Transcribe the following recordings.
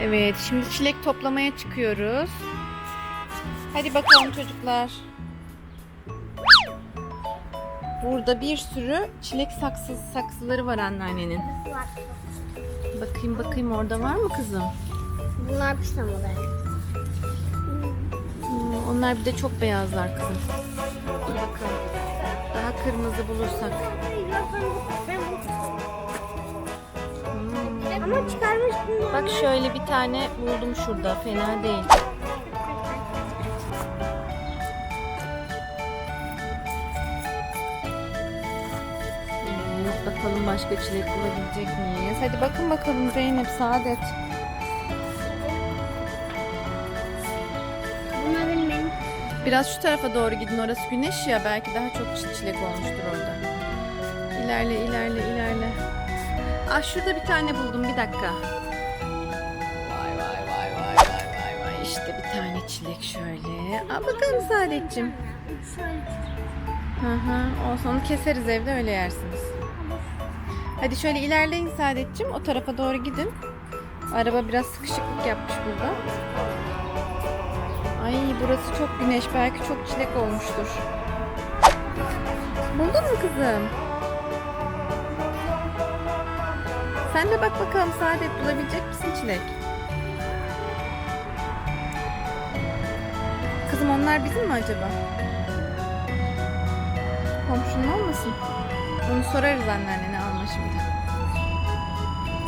Evet, şimdi çilek toplamaya çıkıyoruz. Hadi bakalım çocuklar. Burada bir sürü çilek saksı, saksıları var anneannenin. Bakayım bakayım orada var mı kızım? Bunlar. Hmm, onlar bir de çok beyazlar kızım. Kırmızı bulursak. Hmm. Ama çıkarmış. Bak şöyle bir tane buldum şurada. Fena değil. Bakalım başka çilek bulabilecek miyiz? Hadi bakın bakalım Zeynep, Saadet. Biraz şu tarafa doğru gidin. Orası güneş ya. Belki daha çok çi- çilek olmuştur orada. İlerle, ilerle, ilerle. Ah şurada bir tane buldum. Bir dakika. Vay vay vay vay vay vay vay. İşte bir tane çilek şöyle. Aa bakalım Saadetciğim. Şöyle. Hı hı. Olsun onu keseriz evde öyle yersiniz. Hadi şöyle ilerleyin Saadetciğim. O tarafa doğru gidin. Araba biraz sıkışıklık yapmış burada. Ay burası çok güneş. Belki çok çilek olmuştur. Buldun mu kızım? Sen de bak bakalım Saadet bulabilecek misin çilek? Kızım onlar bizim mi acaba? Komşunun olmasın? Onu sorarız anneannene alma şimdi.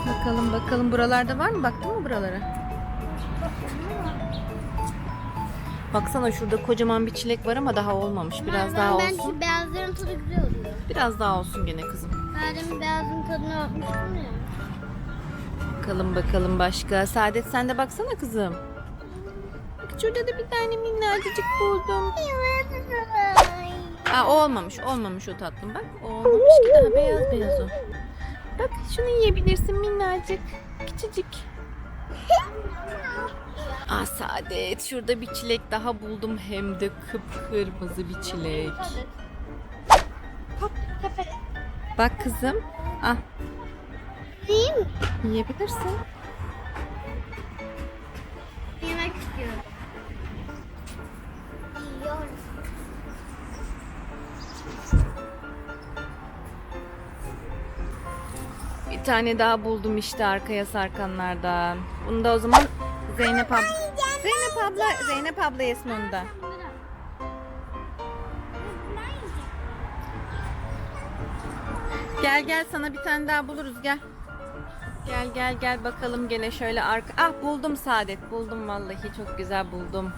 Bakalım bakalım buralarda var mı? Baktın mı buralara? Baksana şurada kocaman bir çilek var ama daha olmamış. Biraz daha Ben olsun. şu beyazların tadı güzel oluyor. Biraz daha olsun gene kızım. Ben demin beyazın tadına bakmıştım ya. Bakalım bakalım başka. Saadet sen de baksana kızım. Bak şurada da bir tane minnacık buldum. Aa o olmamış. Olmamış o tatlım bak. O olmamış ki daha beyaz beyaz o. Bak şunu yiyebilirsin minnacık. Küçücük. Aa Saadet şurada bir çilek daha buldum hem de kıpkırmızı bir çilek. Bak kızım. Ah Değil mi? yiyebilirsin. Bir tane daha buldum işte arkaya sarkanlardan. Bunu da o zaman Zeynep abla. Zeynep abla, Zeynep abla yesin onu da. Gel gel sana bir tane daha buluruz gel. Gel gel gel bakalım gene şöyle arka. Ah buldum Saadet buldum vallahi çok güzel buldum.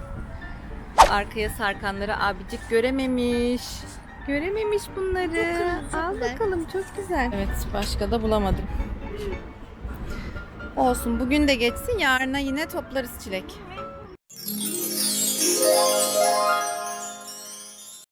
Arkaya sarkanları abicik görememiş. Görememiş bunları. Al bakalım çok güzel. Evet başka da bulamadım. Olsun bugün de geçsin yarına yine toplarız çilek.